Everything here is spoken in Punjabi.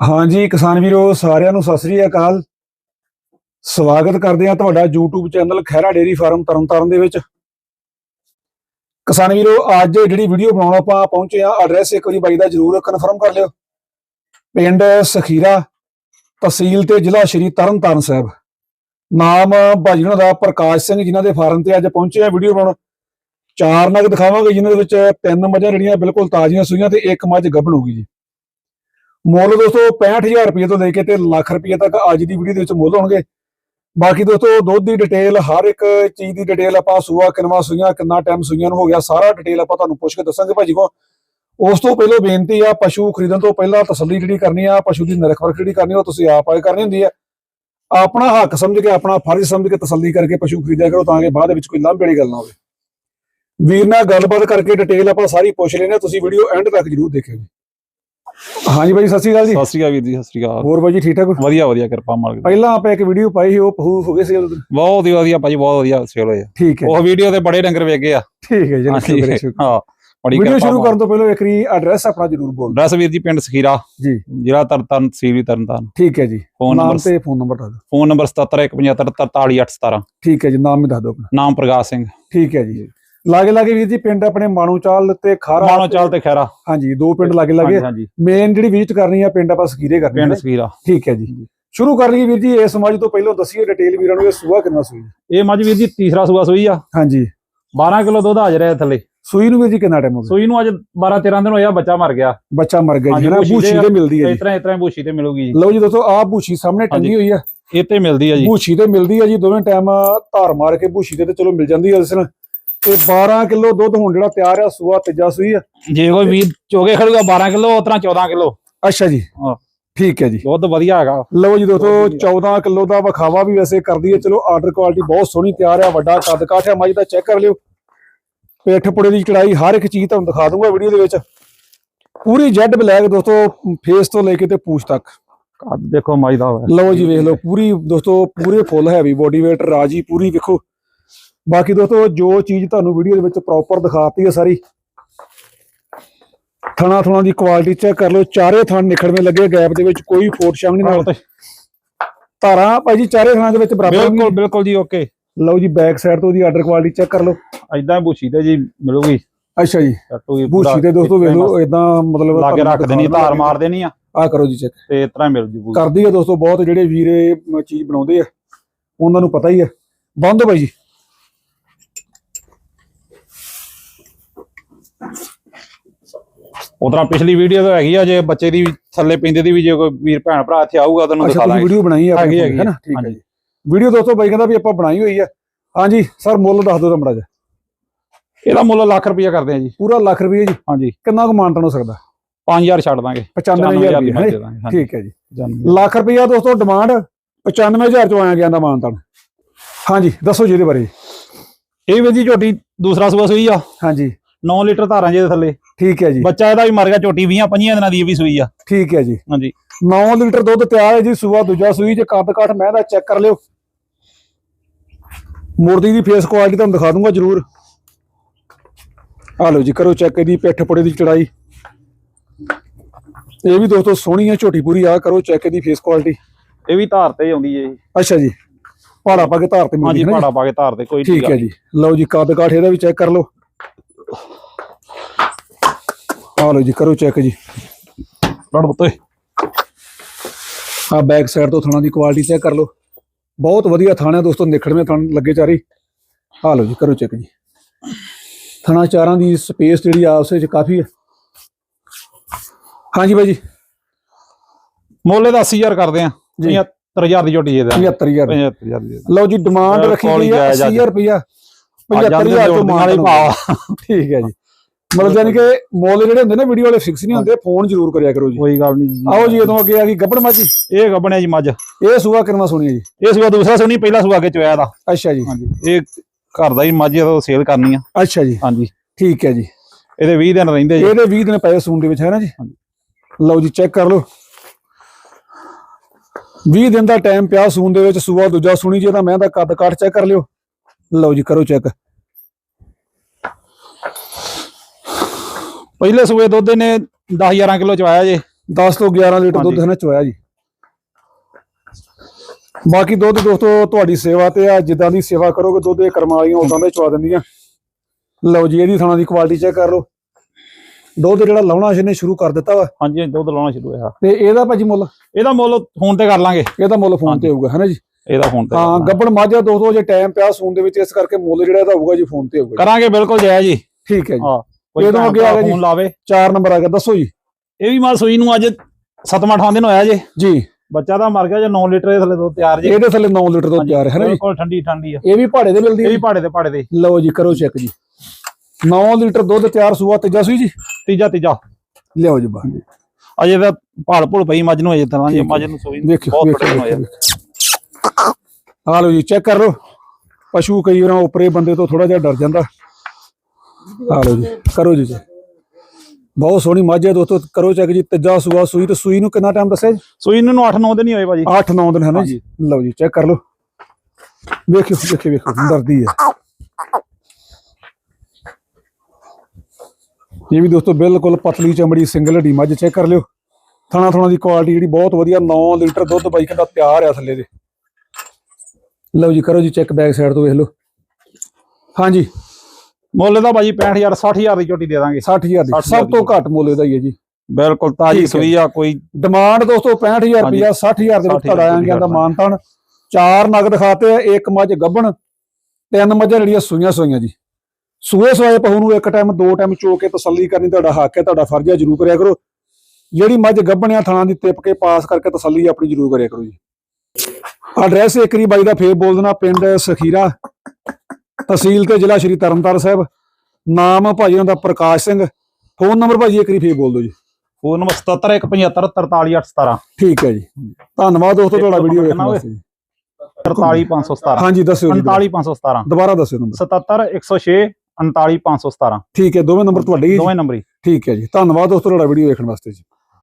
ਹਾਂਜੀ, ਕਿਸਾਨ ਵੀਰੋ, ਸਾਰਿਆਂ ਨੂੰ ਸਤਿ ਸ੍ਰੀ ਅਕਾਲ। ਸਵਾਗਤ ਕਰਦੇ ਹਾਂ ਤੁਹਾਡਾ YouTube channel Khaira dairy farm Tarn Taran ਦੇ ਵਿੱਚ। ਕਿਸਾਨ ਵੀਰੋ, ਅੱਜ ਜਿਹੜੀ ਵੀਡੀਓ ਬਣਾਉਣ ਆਪਾਂ ਪਹੁੰਚੇ ਆ ਐਡਰੈਸ ਇੱਕ ਵਾਰੀ ਬਾਈ ਦਾ ਜਰੂਰ ਕਨਫਰਮ ਕਰ ਲਿਓ। ਪਿੰਡ ਸਖੀਰਾ, ਤਹਿਸੀਲ ਤੇ ਜ਼ਿਲ੍ਹਾ ਸ਼੍ਰੀ ਤਰਨਤਾਰਨ ਸਾਹਿਬ। ਨਾਮ ਭਾਜੀ ਉਹਨਾਂ ਦਾ ਪ੍ਰਕਾਸ਼ ਸਿੰਘ ਜਿਨ੍ਹਾਂ ਦੇ ਫਾਰਮ ਤੇ ਅੱਜ ਪਹੁੰਚੇ ਆ ਵੀਡੀਓ ਬਣਾਉਣ। ਚਾਰ ਨਗ ਦਿਖਾਵਾਂਗੇ, ਜਿਨ੍ਹਾਂ ਦੇ ਵਿੱਚ ਤਿੰਨ ਮੱਝਾਂ ਜਿਹੜੀਆਂ ਬਿਲਕੁਲ ਤਾਜ਼ੀਆਂ ਸੂਈਆਂ ਤੇ ਇੱਕ ਮੱਝ ਗੱਭਣ ਹੋਊਗੀ ਜੀ। ਮੁੱਲ ਦੋਸਤੋ 65000 ਰੁਪਏ ਤੋਂ ਲੈ ਕੇ ਤੇ ਲੱਖ ਰੁਪਏ ਤੱਕ ਅੱਜ ਦੀ ਵੀਡੀਓ ਦੇ ਵਿੱਚ ਮੁੱਲ ਹੋਣਗੇ। ਬਾਕੀ ਦੋਸਤੋ ਦੁੱਧ ਦੀ ਡਿਟੇਲ ਹਰ ਇੱਕ ਚੀਜ਼ ਦੀ ਡਿਟੇਲ ਆਪਾਂ ਸੂਆ ਕਿੰਨਵਾ ਸੂਈਆਂ ਕਿੰਨਾ ਟਾਈਮ ਸੂਈਆਂ ਨੂੰ ਹੋ ਗਿਆ ਸਾਰਾ ਡਿਟੇਲ ਆਪਾਂ ਤੁਹਾਨੂੰ ਪੁੱਛ ਕੇ ਦੱਸਾਂਗੇ ਭਾਜੀ ਕੋ ਉਸ ਤੋਂ ਪਹਿਲਾਂ ਬੇਨਤੀ ਆ ਪਸ਼ੂ ਖਰੀਦਣ ਤੋਂ ਪਹਿਲਾਂ ਤਸੱਲੀ ਜਿਹੜੀ ਕਰਨੀ ਆ ਪਸ਼ੂ ਦੀ ਨਿਰਖ ਪਰਖ ਜਿਹੜੀ ਕਰਨੀ ਆ, ਉਹ ਤੁਸੀਂ ਆਪ ਆਏ ਕਰਨੀ ਹੁੰਦੀ ਆ। ਆਪਣਾ ਹੱਕ ਸਮਝ ਕੇ ਆਪਣਾ ਫਰਜ਼ ਸਮਝ ਕੇ ਤਸੱਲੀ ਕਰਕੇ ਪਸ਼ੂ ਖਰੀਦਿਆ ਕਰੋ ਤਾਂ ਕਿ ਬਾਅਦ ਦੇ ਵਿੱਚ ਕੋਈ ਲਾਂਭੇ ਵਾਲੀ ਗੱਲ ਨਾ ਹੋਵੇ। ਵੀਰ ਨਾਲ ਗੱਲਬਾਤ ਕਰਕੇ ਡਿਟੇਲ ਆਪਾਂ ਸਾਰੀ ਪੁੱਛ ਲੈਣੇ ਤੁਸੀਂ ਵੀਡੀਓ ਐਂਡ ਤੱਕ ਜਰੂਰ ਦੇਖਿਓ ਜੀ। ਹਾਂਜੀ ਬਾਈ ਸਤਿ ਸ਼੍ਰੀ ਅਕਾਲ ਜੀ। ਸਤਿ ਸ਼੍ਰੀ ਅਕਾਲ ਵੀਰ ਜੀ ਸਤਿ ਸ਼੍ਰੀ ਅਕਾਲ। ਹੋਰ ਬਾਈ ਜੀ ਠੀਕ ਠਾਕ? ਵਧੀਆ ਵਧੀਆ ਕਿਰਪਾ ਮਾਲਕ ਦੀ। ਪਹਿਲਾਂ ਆਪਾਂ ਇੱਕ ਵੀਡੀਓ ਪਾਈ ਸੀ ਉਹ ਪਹੂ ਹੋ ਗਏ ਸੀ ਉਦੋਂ। ਬਹੁਤ ਹੀ ਵਧੀਆ ਭਾਜੀ ਬਹੁਤ ਵਧੀਆ ਸੇਲ ਹੋਏ ਆ। ਠੀਕ ਹੈ। ਉਹ ਵੀਡੀਓ ਤੇ ਬੜੇ ਡੰਗਰ ਵੇਖ ਗਏ ਆ। ਠੀਕ ਹੈ ਜੀ ਹਾਂਜੀ, ਸ਼ੁਕਰ ਹੈ, ਬੜੀ ਵੀਡੀਓ ਸ਼ੁਰੂ ਕਰਨ ਤੋਂ ਪਹਿਲਾਂ ਇੱਕ ਰੀ ਐਡਰੈਸ ਆਪਣਾ ਜਰੂਰ ਬੋਲ ਦਿਓ। ਰਸ ਵੀਰ ਜੀ ਪਿੰਡ ਸਖੀਰਾ। ਜੀ। ਜ਼ਿਲ੍ਹਾ ਤਰਨਤਾਰਨ ਤਹਿਸੀਲ ਤਰਨਤਾਰਨ। ਠੀਕ ਹੈ ਜੀ। ਫੋਨ ਨਾਮ ਨੰਬਰ ਤੇ ਫੋਨ ਨੰਬਰ ਦੱਸ ਦਿਓ। ਫੋਨ ਨੰਬਰ 7717434817 ਠੀਕ ਹੈ ਜੀ ਨਾਮ ਵੀ ਦੱਸ ਦਿਓ ਆਪਣਾ। ਨਾਮ ਪ੍ਰਕਾਸ਼ ਸਿੰਘ। ਠੀਕ ਹੈ ਜੀ। ਲਾਗੇ ਲਾਗੇ ਵੀਰ ਜੀ ਪਿੰਡ ਆਪਣੇ ਮਾਣੂਚਾਲ ਤੇ ਖਾਰਾ ਮਾਨੋ ਚਾਲ ਤੇ ਖੈਰਾ। ਹਾਂਜੀ ਦੋ ਪਿੰਡ ਲਾਗੇ ਲਾਗੇ। ਹਾਂਜੀ ਮੇਨ ਜਿਹੜੀ ਵਿਜ਼ਿਟ ਕਰਨੀ ਆ ਪਿੰਡ ਆਪਾਂ ਸਕੀਰੇ ਕਰਨੀ ਪਿੰਡ ਹੈ ਸਖੀਰਾ ਠੀਕ ਹੈ ਜੀ। ਸ਼ੁਰੂ ਕਰ ਲਈਏ ਵੀਰ ਜੀ ਇਸ ਸਮਾਜ ਤੋਂ ਪਹਿਲਾਂ ਦੱਸੀਏ ਡਿਟੇਲ ਵੀਰਾਂ ਨੂੰ ਇਹ ਸੂਆ ਕਿੰਨਾ ਸੂਈ ਇਹ ਮੱਝ ਵੀਰ ਜੀ ਤੀਸਰਾ ਸੂਆ ਸੂਈ ਆ। ਹਾਂਜੀ। 12 ਕਿਲੋ ਦੁੱਧ ਹਾਜ਼ਰ ਹੈ ਥੱਲੇ। ਸੂਈ ਨੂੰ ਵੀਰ ਜੀ ਕਿੰਨਾ ਟਾਈਮ ਹੋ ਗਿਆ? ਸੂਈ ਨੂੰ ਅੱਜ 12 13 ਦਿਨ ਹੋਇਆ ਬੱਚਾ ਮਰ ਗਿਆ। ਬੱਚਾ ਮਰ ਗਿਆ ਹਾਂਜੀ, ਜੀ ਨਾ ਬੂਸ਼ੀ ਬੂਸ਼ੀ ਦੇ- ਤੇ ਮਿਲਦੀ ਹੈ ਇਸ ਜੀ ਤਰ੍ਹਾਂ ਇਸ ਤਰ੍ਹਾਂ ਬੂਸ਼ੀ ਤੇ ਮਿਲੂਗੀ ਜੀ। ਲਓ ਜੀ ਦੋਸਤੋ ਆਹ ਬੂਸ਼ੀ ਸਾਹਮਣੇ ਟੰਗੀ ਹੋਈ ਆ। ਇਹ ਤੇ ਮਿਲਦੀ ਆ ਜੀ। ਬੂਸ਼ੀ ਤੇ ਮਿਲਦੀ ਆ ਜੀ ਦੋਵੇਂ ਟਾਈਮ ਧਾਰ ਮਾਰ ਕੇ ਤੇ ਤੇ ਚਲੋ ਮਿਲ ਜਾਂਦੀ ਆ ਇਸ ਨਾਲ ਤੇ 12 ਕਿਲੋ ਦੁੱਧ ਹੁਣ ਜਿਹੜਾ ਤਿਆਰ ਆ ਸੂਆ ਤੀਜਾ ਸੂਈ ਆ। ਜੇ ਕੋਈ ਵੀਰ ਚੋਗੇ ਖੜੂਗਾ 12 ਕਿਲੋ ਉਸ ਤਰ੍ਹਾਂ 14 ਕਿਲੋ। ਅੱਛਾ ਜੀ। ਹਾਂ। ਠੀਕ ਹੈ ਜੀ। ਦੁੱਧ ਵਧੀਆ ਹੈਗਾ। ਲਓ ਜੀ ਦੋਸਤੋ ਬਹੁਤ ਵਧੀਆ। 14 ਕਿਲੋ ਦਾ ਵਿਖਾਵਾ ਵੀ ਵੈਸੇ ਕਰਦੀ ਹੈ ਚਲੋ ਆਰਡਰ ਕੁਆਲਿਟੀ ਬਹੁਤ ਸੋਹਣੀ ਤਿਆਰ ਆ ਵੱਡਾ ਕੱਦ ਕਾਠ ਮੱਝ ਦਾ ਚੈੱਕ ਕਰ ਲਿਓ। ਪਿੱਠ ਪੁੜੇ ਦੀ ਚੜਾਈ ਹਰ ਇੱਕ ਚੀਜ਼ ਤੁਹਾਨੂੰ ਦਿਖਾ ਦੂੰਗਾ ਵੀਡੀਓ ਦੇ ਵਿੱਚ। ਪੂਰੀ ਜੈਡ ਬਲੈਕ ਦੋਸਤੋ ਫੇਸ ਤੋਂ ਲੈ ਕੇ ਤੇ ਪੂਛ ਤੱਕ। ਕੱਦ ਦੇਖੋ ਮੱਝ ਦਾ। ਲਓ ਜੀ ਵੇਖ ਲਓ ਪੂਰੀ ਦੋਸਤੋ ਪੂਰੇ ਫੁੱਲ ਹੈਵੀ। ਬੋਡੀ weight ਰਾਜੀ ਪੂਰੀ ਵੇਖੋ। ਬਾਕੀ ਦੋਸਤੋ ਜੋ ਚੀਜ਼ ਤੁਹਾਨੂੰ ਵੀਡੀਓ ਦੇ ਵਿੱਚ ਪ੍ਰੋਪਰ ਦਿਖਾਤੀ ਹੈ ਸਾਰੀ ਥਣਾ ਥਣਾ ਦੀ ਕੁਆਲਿਟੀ ਚੈੱਕ ਕਰ ਲਓ। ਚਾਰੇ ਥਣ ਨਿਖੜਵੇਂ ਲੱਗੇ ਗੈਪ ਦੇ ਵਿੱਚ ਕੋਈ ਫੋਟ ਸ਼ੰਗ ਨਹੀਂ ਨਾਲ। ਧਾਰਾਂ ਭਾਈ ਜੀ ਚਾਰੇ ਥਣਾਂ ਦੇ ਵਿੱਚ ਬਰਾਬਰ ਬਿਲਕੁਲ। ਬਿਲਕੁਲ ਜੀ ਓਕੇ ਲਓ ਜੀ ਬੈਕ ਸਾਈਡ ਤੋਂ ਉਹਦੀ ਆਰਡਰ ਕੁਆਲਿਟੀ ਚੈੱਕ ਕਰ ਲਓ। ਐਦਾਂ ਬੂਛੀ ਤੇ ਜੀ ਮਿਲੂਗੀ। ਅੱਛਾ ਜੀ। ਬੂਸ਼ੀ ਦੇ ਦੋਸਤੋ ਵੇਖ ਲਓ ਇਦਾਂ ਮਤਲਬ ਲਾ ਕੇ ਰੱਖ ਦੇਣੀ ਧਾਰ ਮਾਰ ਦੇਣੀ ਆ। ਆ ਕਰੋ ਜੀ ਚੈੱਕ ਤੇ ਇਸ ਤਰ੍ਹਾਂ ਮਿਲ ਜੂ। ਕਰਦੀ ਹੈ ਦੋਸਤੋ ਬਹੁਤ ਜਿਹੜੇ ਵੀਰੇ ਚੀਜ਼ ਬਣਾਉਂਦੇ ਆ ਉਹਨਾਂ ਨੂੰ ਪਤਾ ਹੀ ਹੈ। ਬੰਦ ਬਾਈ ਜੀ। ਉਸ ਤਰ੍ਹਾਂ ਪਿਛਲੀ ਵੀਡੀਓ ਤਾਂ ਹੈਗੀ ਆ ਜੇ ਬੱਚੇ ਦੀ ਥੱਲੇ ਪੈਂਦੇ ਦੀ ਵੀ ਜੇ ਕੋਈ ਵੀਰ ਭੈਣ ਭਰਾ ਇੱਥੇ ਆਊਗਾ ਤੁਹਾਨੂੰ ਦਿਖਾ ਦਾਂਗੇ ਵੀਡੀਓ ਬਣਾਈ ਹੈ ਹੈਗੀ, ਹੈਗੀ ਹੈ ਨਾ? ਠੀਕ ਹੈ। ਜੀ। ਵੀਡੀਓ ਦੋਸਤੋ ਬਾਈ ਕਹਿੰਦਾ ਵੀ ਆਪਾਂ ਬਣਾਈ ਹੋਈ ਹੈ ਹਾਂਜੀ ਸਰ ਮੁੱਲ ਦੱਸ ਦਿਓ ਤੁਹਾਡਾ ਜੀ ਇਹਦਾ ਮੁੱਲ ਲੱਖ ਰੁਪਇਆ ਕਰਦੇ ਆ ਜੀ। ਪੂਰਾ ਲੱਖ ਰੁਪਏ ਜੀ? ਹਾਂਜੀ। ਕਿੰਨਾ ਕੁ ਮਾਨਤਨ ਹੋ ਸਕਦਾ? 5000 ਛੱਡ ਦਾਂਗੇ। 95000 ਦੀ ਰੁਪਏ ਠੀਕ ਹੈ ਜੀ। ਲੱਖ ਰੁਪਇਆ ਦੋਸਤੋ ਡਿਮਾਂਡ 95000 ਚੋਂ ਆਇਆ ਗਿਆ ਦਾ ਮਾਨਤਨ ਹਾਂਜੀ ਦੱਸੋ ਜੀ ਇਹਦੇ ਬਾਰੇ। ਇਹ ਵੀ ਜੀ ਝੋਟੀ ਦੂਸਰਾ ਸੂਆ ਸੂਈ ਆ। ਹਾਂਜੀ। 9 ਲੀਟਰ ਧਾਰਾਂ ਜੇ ਥੱਲੇ। ਠੀਕ ਹੈ ਜੀ। ਬੱਚਾ ਇਹਦਾ ਵੀ ਮਰ ਗਿਆ ਝੋਟੀ 20 25 ਦਿਨਾਂ ਦੀ ਇਹ ਵੀ ਸੂਈ ਆ। ਠੀਕ ਹੈ ਜੀ। ਹਾਂਜੀ। 9 ਲੀਟਰ ਦੁੱਧ ਤਿਆਰ ਹੈ ਜੀ ਸੂਆ ਦੂਜਾ ਸੂਈ ਜੇ ਕੱਦ ਕਾਠ ਮੈਂ ਦਾ ਚੈੱਕ ਕਰ ਲਿਓ। ਮੁਰਦੀ ਦੀ ਫੇਸ ਕੁਆਲਿਟੀ ਤੁਹਾਨੂੰ ਦਿਖਾ ਦੂੰਗਾ ਜਰੂਰ। ਆ ਲਓ ਜੀ ਕਰੋ ਚੈੱਕ ਇਹਦੀ ਪਿੱਠ ਪੁੜੇ ਦੀ ਚੜਾਈ। ਇਹ ਵੀ ਦੋਸਤੋ ਸੋਹਣੀ ਹੈ ਝੋਟੀ ਪੂਰੀ ਆ ਕਰੋ ਚੈੱਕ ਇਹਦੀ ਫੇਸ ਕੁਆਲਿਟੀ ਇਹ ਵੀ ਧਾਰ ਤੇ ਆਉਂਦੀ ਏ ਅੱਛਾ ਜੀ ਪਹਾੜਾ ਪਾ ਕੇ ਧਾਰ ਤੇ ਹਾਂਜੀ ਮਿਲਦੀ ਹੈ ਨਾ ਪਾੜਾ ਪਾ ਕੇ ਧਾਰ ਤੇ ਕੋਈ? ਠੀਕ ਹੈ ਜੀ। ਲਓ ਜੀ ਕੱਦ ਕਾਠ ਇਹਦਾ ਵੀ ਚੈੱਕ ਕਰ ਲਓ। ਆ ਲਓ ਜੀ ਕਰੋ ਚੈੱਕ ਜੀ। ਲੜ ਪੁੱਤੇ ਆ ਬੈਕ ਸਾਈਡ ਤੋਂ ਥਣਾ ਦੀ ਕੁਆਲਿਟੀ ਚੈੱਕ ਕਰ ਲਓ। ਬਹੁਤ ਵਧੀਆ ਥਾਣਾ ਦੋਸਤੋ ਨਿਖੜਵੇਂ ਥਣ ਲੱਗੇ ਚਾਰੀ। ਆ ਲਓ ਜੀ ਕਰੋ ਚੈੱਕ ਜੀ। ਥਣਾ ਚਾਰਾਂ ਦੀ ਸਪੇਸ ਜਿਹੜੀ ਆ ਉਸੇ ਚ ਕਾਫੀ ਹੈ। ਹਾਂਜੀ ਬਾਈ ਜੀ। ਮੁੱਲ ਇਹਦਾ 80000 ਕਰਦੇ ਆ ਜੀ। 75000 ਦੀ ਝੋਟੀ ਦੇ। ਦਾਂਗੇ 75000 75000 ਦੀ ਦੇ ਲਓ ਜੀ ਡਿਮਾਂਡ ਰੱਖੀ ਗਈ ਹੈ ਜਾਇਜ਼ ਅੱਜ। 80000 ਰੁਪਇਆ 75000 ਤੋਂ ਵਾਲੇ ਮਾਲ ਭਾਅ ਠੀਕ ਹੈ ਜੀ। ਮਤਲਬ ਜਾਨੀ ਕਿ ਮੁੱਲ ਜਿਹੜੇ ਹੁੰਦੇ ਨੇ ਵੀਡੀਓ ਵਾਲੇ ਫਿਕਸ ਨਹੀਂ ਹੁੰਦੇ ਫੋਨ ਜ਼ਰੂਰ ਕਰਿਆ ਕਰੋ ਜੀ। ਕੋਈ ਗੱਲ ਨਹੀਂ ਆਓ ਜੀ ਉਦੋਂ ਅੱਗੇ ਆ ਗਈ ਗੱਬੜ ਮਾਜੀ ਇਹ ਗੱਬਣਿਆ ਜੀ ਮੱਝ। ਇਹ ਇਹ ਸੂਆ ਕਿਰਮਾ ਸੁਣੀ ਹੈ ਜੀ। ਸੂਆ ਦੂਸਰਾ ਸੁਣੀ ਪਹਿਲਾ ਸੂਆ ਕੇ ਚੋਇਆ ਦਾ। ਅੱਛਾ ਜੀ। ਹਾਂਜੀ। ਇਹ ਘਰ ਦਾ ਹੀ ਮੱਝ ਉਹ ਸੇਲ ਕਰਨੀ ਆ। ਅੱਛਾ ਜੀ। ਹਾਂਜੀ। ਠੀਕ ਹੈ ਜੀ। ਇਹਦੇ 20 ਦਿਨ ਰਹਿੰਦੇ ਜੀ। ਇਹਦੇ 20 ਦਿਨ ਪਏ ਸੂਣ ਦੇ ਵਿੱਚ ਹੈ ਨਾ ਜੀ। ਲਓ ਜੀ ਚੈੱਕ ਕਰ ਲਓ। 20 ਦਿਨ ਦਾ ਟਾਈਮ ਪਿਆ ਸੂਣ ਦੇ ਵਿੱਚ ਸੂਆ ਦੂਜਾ ਸੁਣੀ ਜੇ ਤਾਂ ਮੈਂ ਦਾ ਕੱਦ ਕਾਠ ਚੈੱਕ ਕਰ ਲਿਓ। ਲਓ ਜੀ ਕਰੋ ਚੈੱਕ। ਪਹਿਲੇ ਸੂਏ ਦੁੱਧ ਨੇ 10 11 ਕਿਲੋ ਚਵਾਇਆ ਜੇ 10 ਤੋਂ 11 ਲੀਟਰ ਦੁੱਧ ਹਾਂਜੀ। ਹਨਾ ਚੋਇਆ ਜੀ। ਬਾਕੀ ਦੁੱਧ ਦੋਸਤੋ ਤੁਹਾਡੀ ਸੇਵਾ ਤੇ ਆ ਜਿੱਦਾਂ ਦੀ ਸੇਵਾ ਕਰੋਗੇ ਦੁੱਧ ਇਹ ਕਰਮ ਵਾਲੀਆਂ ਉਦਾਂ ਦੇ ਚਵਾ ਦਿੰਦੀਆਂ। ਲਓ ਜੀ ਇਹਦੀ ਥਾਣਾ ਦੀ ਕੁਆਲਿਟੀ ਚੈੱਕ ਕਰ ਲਓ। ਦੁੱਧ ਜਿਹੜਾ ਲਾਉਣਾ ਇਹਨੇ ਸ਼ੁਰੂ ਕਰ ਦਿੱਤਾ ਵਾ। ਹਾਂਜੀ ਦੁੱਧ ਲਾਉਣਾ ਸ਼ੁਰੂ ਹੋਇਆ। ਤੇ ਇਹਦਾ ਭਾਜੀ ਮੁੱਲ? ਇਹਦਾ ਮੁੱਲ ਫੋਨ ਤੇ ਕਰ ਲਾਂਗੇ। ਇਹਦਾ ਮੁੱਲ ਫੋਨ ਤੇ। ਹੋਊਗਾ ਹਨਾ ਜੀ? ਇਹਦਾ ਫੋਨ ਤੇ ਹਾਂ। ਗੱਬੜ ਮਾਝਾ ਦੋਸਤੋ ਜੇ ਟਾਈਮ ਪਿਆ ਸੂਨ ਦੇ ਵਿੱਚ ਇਸ ਕਰਕੇ ਮੁੱਲ ਜਿਹੜਾ ਇਹਦਾ ਹੋਊਗਾ ਜੀ ਫੋਨ ਤੇ ਹੋਊਗਾ। ਕਰਾਂਗੇ ਬਿਲਕੁਲ ਜਾਇਜ਼ ਜੀ। ਠੀਕ ਹੈ ਜੀ। ਹਾਂ ਇਹਦੋਂ ਅੱਗੇ ਆ ਗਿਆ ਜੀ। ਫੋਨ ਲਾਵੇ। ਚਾਰ ਨੰਬਰ ਆ ਗਿਆ ਦੱਸੋ ਜੀ। ਇਹ ਵੀ ਮਾਲ ਸੂਈ ਨੂੰ ਅੱਜ 7-8 ਦਿਨ ਹੋਇਆ ਜੇ। ਜੀ। ਬੱਚਾ ਤਾਂ ਮਰ ਗਿਆ ਜੇ 9 ਲੀਟਰ ਦੇ ਥੱਲੇ ਦੁੱਧ ਤਿਆਰ ਜੇ। ਇਹਦੇ ਥੱਲੇ 9 ਲੀਟਰ ਦੁੱਧ ਤਿਆਰ ਹੈ ਨਾ ਜੀ। ਬਿਲਕੁਲ ਠੰਡੀ ਠੰਡੀ ਆ। ਇਹ ਵੀ ਪਹਾੜੇ ਦੇ ਮਿਲਦੀ ਇਹ ਹੈ ਵੀ ਜੀ? ਪਾੜੇ ਦੇ ਪਾੜੇ ਦੇ ਲਓ ਜੀ ਕਰੋ ਚੈੱਕ ਜੀ। 9 ਲੀਟਰ ਦੁੱਧ ਤਿਆਰ ਸੂਆ ਤੀਜਾ ਸੂਈ ਜੀ? ਤੀਜਾ ਤੀਜਾ। ਲਿਆਓ ਜੀ ਬਾਹਰ। ਅਜੇ ਤਾਂ ਭਾਲ ਭੁਲ ਪਈ ਮੱਝ ਨੂੰ ਅਜੇ ਤਰ੍ਹਾਂ ਜੀ। ਮੱਝ ਨੂੰ ਸੂਈ ਬਹੁਤ ਬੜੇ ਹੋਇਆ। ਆ ਲਓ ਜੀ ਚੈੱਕ ਕਰ ਲਓ। ਪਸ਼ੂ ਕਈ ਵਾਰ ਉਪਰੇ ਬੰਦੇ ਤੋਂ ਥੋੜਾ ਜਿਹਾ ਡਰ ਜਾਂਦਾ। ਆ ਲਓ ਜੀ ਕਰੋ ਜੀ। ਬਹੁਤ ਸੋਹਣੀ ਮੱਝ ਹੈ ਦੋਸਤੋ ਕਰੋ ਚੈੱਕ ਜੀ ਤੀਜਾ ਸੂਆ ਸੂਈ ਤੇ ਸੂਈ ਨੂੰ ਕਿੰਨਾ ਟਾਈਮ ਦੱਸਿਆ ਜੀ? ਸੂਈ ਨੂੰ 8-9 ਦਿਨ ਹੀ ਹੋਏ ਭਾਜੀ। 8-9 ਦਿਨ ਹੈ ਨਾ ਜੀ? ਲਓ ਜੀ ਚੈੱਕ ਕਰ ਲਓ। ਵੇਖਿਓ ਵੇਖਿਓ ਵੇਖਿਓ ਡਰਦੀ ਹੈ। ਇਹ ਵੀ ਦੋਸਤੋ ਬਿਲਕੁਲ ਪਤਲੀ ਚਮੜੀ ਸਿੰਗਲ ਹੱਡੀ ਮੱਝ ਚੈੱਕ ਕਰ ਲਿਓ। ਥਣਾ ਥਣਾ ਦੀ ਕੁਆਲਿਟੀ ਜਿਹੜੀ ਬਹੁਤ ਵਧੀਆ 9 ਲੀਟਰ ਦੁੱਧ ਬਾਈ ਕਹਿੰਦਾ ਤਿਆਰ ਆ ਥੱਲੇ ਦੇ। ਲਓ ਜੀ ਕਰੋ ਜੀ ਚੈੱਕ ਬੈਕ ਸਾਈਡ ਤੋਂ ਵੇਖ ਲਓ। ਹਾਂਜੀ। ਮੁੱਲ ਦਾ ਭਾਜੀ 65000 60000 ਦੀ ਝੋਟੀ ਦੇ ਦਾਂਗੇ। 60000 ਦੀ। 60,000 ਸਭ ਤੋਂ ਘੱਟ ਮੁੱਲ ਇਹਦਾ ਹੀ ਹੈ ਜੀ। ਬਿਲਕੁਲ ਤਾਜੀ। ਸੂਈ ਆ ਕੋਈ। ਡਿਮਾਂਡ ਦੋਸਤੋ 65000 ਹਾਂਜੀ। ਰੁਪਇਆ 60000 ਦੇ ਵਿੱਚ 60,000 ਤੁਹਾਡਾ ਆਂ ਗਿਆ ਦਾ ਦੀ ਮਾਨਤਾਨ। ਚਾਰ ਨਗ ਦਿਖਾਤੇ ਆ ਇੱਕ ਮੱਝ ਗੱਭਣ ਤਿੰਨ ਮੱਝਾਂ ਜਿਹੜੀਆਂ ਸੂਈਆਂ ਸੂਈਆਂ ਜੀ। ਸੂਏ ਸਵਾਏ ਪਹੂ ਨੂੰ ਇੱਕ ਟਾਈਮ ਦੋ ਟਾਈਮ ਚੋ ਕੇ ਤਸੱਲੀ ਕਰਨੀ ਤੁਹਾਡਾ ਹੱਕ ਹੈ ਤੁਹਾਡਾ ਫਰਜ਼ ਹੈ ਜਰੂਰ ਕਰਿਆ ਕਰੋ। ਜਿਹੜੀ ਮੱਝ ਗੱਭਣਿਆ ਥਣਾ ਦੀ ਟਿਪ ਕੇ ਪਾਸ ਕਰਕੇ ਤਸੱਲੀ ਆਪਣੀ ਜਰੂਰ ਕਰਿਆ ਕਰੋ ਜੀ। ਐਡਰੈਸ ਇੱਕਰੀ ਬਾਈ ਦਾ ਫੇਰ ਬੋਲ ਦੇਣਾ ਪਿੰਡ ਸਖੀਰਾ ਤਹਿਸੀਲ ਤੇ ਜ਼ਿਲ੍ਹਾ ਸ਼੍ਰੀ ਤਰਨਤਾਰਨ ਸਾਹਿਬ। ਨਾਮ ਭਾਜੀ ਉਹਨਾਂ ਦਾ ਪ੍ਰਕਾਸ਼ ਸਿੰਘ। ਫੋਨ ਨੰਬਰ ਭਾਜੀ ਇੱਕਰੀ ਫੇਰ ਬੋਲ ਦਿਓ ਜੀ। ਫੋਨ ਨੰਬਰ 7717743817 ਠੀਕ ਹੈ ਜੀ। ਧੰਨਵਾਦ ਦੋਸਤੋ ਤੁਹਾਡਾ ਵੀਡੀਓ ਵੇਖਣ ਕਿੰਨਾ ਵਾਸਤੇ। ਜੀ। 43517 ਹਾਂਜੀ ਦੱਸਿਓ ਜੀ। 49517 ਦੁਬਾਰਾ ਦੱਸਿਓ ਨੰਬਰ 77106 49517 ਠੀਕ ਹੈ ਦੋਵੇਂ ਨੰਬਰ ਤੁਹਾਡੇ ਹੀ? ਦੋਵੇਂ ਨੰਬਰ ਹੀ। ਠੀਕ ਹੈ ਜੀ। ਧੰਨਵਾਦ ਦੋਸਤੋ ਤੁਹਾਡਾ ਵੀਡੀਓ ਵੇਖਣ ਵਾਸਤੇ ਜੀ।